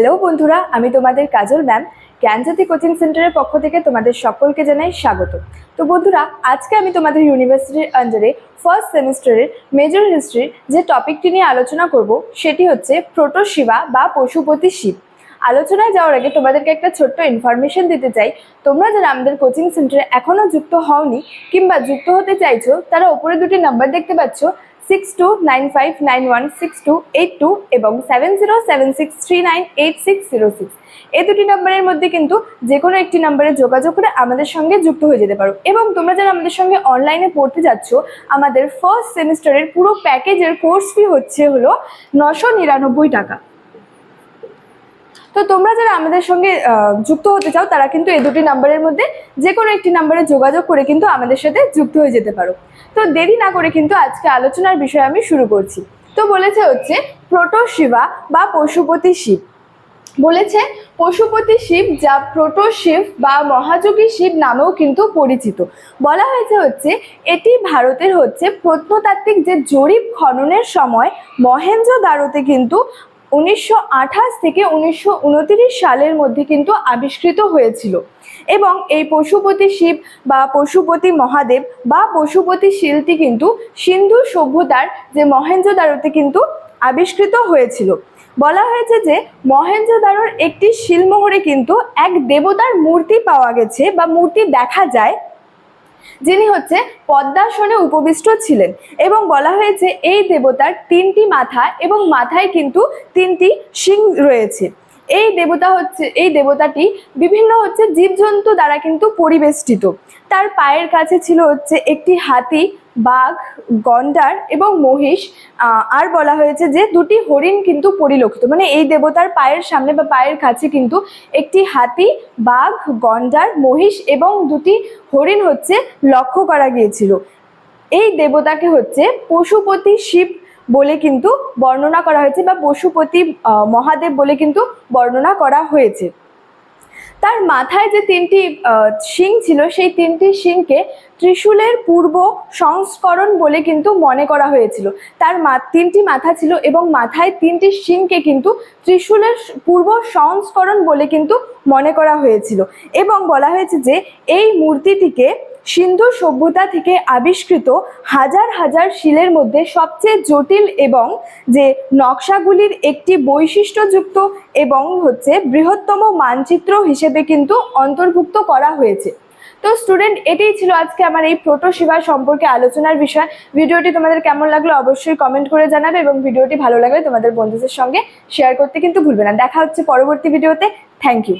Hello বন্ধুরা, আমি তোমাদের কাজল ম্যাম জ্ঞানজ্যোতি কোচিং সেন্টারের পক্ষ থেকে তোমাদের সকলকে জানাই স্বাগত। তো বন্ধুরা, আজকে আমি তোমাদের ইউনিভার্সিটির আন্ডারে ফার্স্ট সেমিস্টারের মেজর হিস্ট্রির যে টপিকটি নিয়ে আলোচনা করব, সেটি হচ্ছে প্রোটোশিবা বা পশুপতি শিব। আলোচনায় যাওয়ার আগে তোমাদেরকে একটা ছোট্ট ইনফরমেশন দিতে চাই। তোমরা যারা আমাদের কোচিং সেন্টারে এখনও যুক্ত হওনি কিংবা যুক্ত হতে চাইছো, তারা ওপরে দুটি নাম্বার দেখতে পাচ্ছ six two nine five nine one six two eight two এবং seven zero seven six three nine eight six zero six এই দুটি নম্বরের মধ্যে কিন্তু যে কোনো একটি নাম্বারে যোগাযোগ করে আমাদের সঙ্গে যুক্ত হয়ে যেতে পারো এবং তোমরা যারা আমাদের সঙ্গে অনলাইনে পড়তে যাচ্ছ, আমাদের ফার্স্ট সেমিস্টারের পুরো প্যাকেজের কোর্স ফি হচ্ছে হলো নশো নিরানব্বই টাকা। তো তোমরা যারা আমাদের সঙ্গে যুক্ত হতে চাও, তারা কিন্তু এই দুটি নাম্বারের মধ্যে যে কোনো একটি নাম্বারে যোগাযোগ করে কিন্তু আমাদের সাথে যুক্ত হয়ে যেতে পারো। তো দেরি না করে কিন্তু আজকে আলোচনার বিষয় আমি শুরু করছি। তো বলেছে হচ্ছে, প্রোটো শিবা বা পশুপতি শিব। বলেছে, পশুপতি শিব যা প্রোটো শিব বা মহাযোগী শিব নামেও কিন্তু পরিচিত। বলা হয়েছে হচ্ছে, এটি ভারতের হচ্ছে প্রত্নতাত্ত্বিক যে জরিপ খননের সময় মহেন্দ্র দ্বারতে কিন্তু উনিশশো আঠাশ থেকে উনিশশো সালের মধ্যে কিন্তু আবিষ্কৃত হয়েছিল। এবং এই পশুপতি শিব বা পশুপতি মহাদেব বা পশুপতি শিলটি কিন্তু সিন্ধু সভ্যতার যে মহেঞ্জোদারোতে কিন্তু আবিষ্কৃত হয়েছিল। বলা হয়েছে যে মহেঞ্জোদারোর একটি শিলমোহরে কিন্তু এক দেবতার মূর্তি পাওয়া গেছে বা মূর্তি দেখা যায় যিনি হচ্ছে পদ্মাসনে উপবিষ্ট ছিলেন এবং বলা হয়েছে এই দেবতার তিনটি মাথা এবং মাথায় কিন্তু তিনটি শিং রয়েছে। এই দেবতা হচ্ছে, এই দেবতাটি বিভিন্ন হচ্ছে জীবজন্তু দ্বারা কিন্তু পরিবেষ্টিত। তার পায়ের কাছে ছিল হচ্ছে একটি হাতি, বাঘ, গন্ডার এবং মহিষ আর বলা হয়েছে যে দুটি হরিণ কিন্তু পরিলক্ষিত। মানে এই দেবতার পায়ের সামনে বা পায়ের কাছে কিন্তু একটি হাতি, বাঘ, গন্ডার, মহিষ এবং দুটি হরিণ হচ্ছে লক্ষ্য করা গিয়েছিল। এই দেবতাকে হচ্ছে পশুপতি শিব বলে কিন্তু বর্ণনা করা হয়েছে বা পশুপতি মহাদেব বলে কিন্তু বর্ণনা করা হয়েছে। তার মাথায় যে তিনটি শিং ছিল, সেই তিনটি শিংকে ত্রিশূলের পূর্ব সংস্করণ বলে কিন্তু মনে করা হয়েছিল। তার তিনটি মাথা ছিল এবং মাথায় তিনটি শিংকে কিন্তু ত্রিশূলের পূর্ব সংস্করণ বলে কিন্তু মনে করা হয়েছিল। এবং বলা হয়েছে যে, এই মূর্তিটিকে সিন্ধু সভ্যতা থেকে আবিষ্কৃত হাজার হাজার শিলের মধ্যে সবচেয়ে জটিল এবং যে নকশাগুলির একটি বৈশিষ্ট্যযুক্ত এবং হচ্ছে বৃহত্তম মানচিত্র হিসেবে কিন্তু অন্তর্ভুক্ত করা হয়েছে। তো স্টুডেন্ট, এটাই ছিল আজকে আমার এই প্রোটো সেবা সম্পর্কে আলোচনার বিষয়। ভিডিওটি তোমাদের কেমন লাগল অবশ্যই কমেন্ট করে জানাবে এবং ভিডিওটি ভালো লাগলে তোমাদের বন্ধুদের সঙ্গে শেয়ার করতে কিন্তু ভুলবে না। দেখা হচ্ছে পরবর্তী ভিডিওতে থ্যাংক ইউ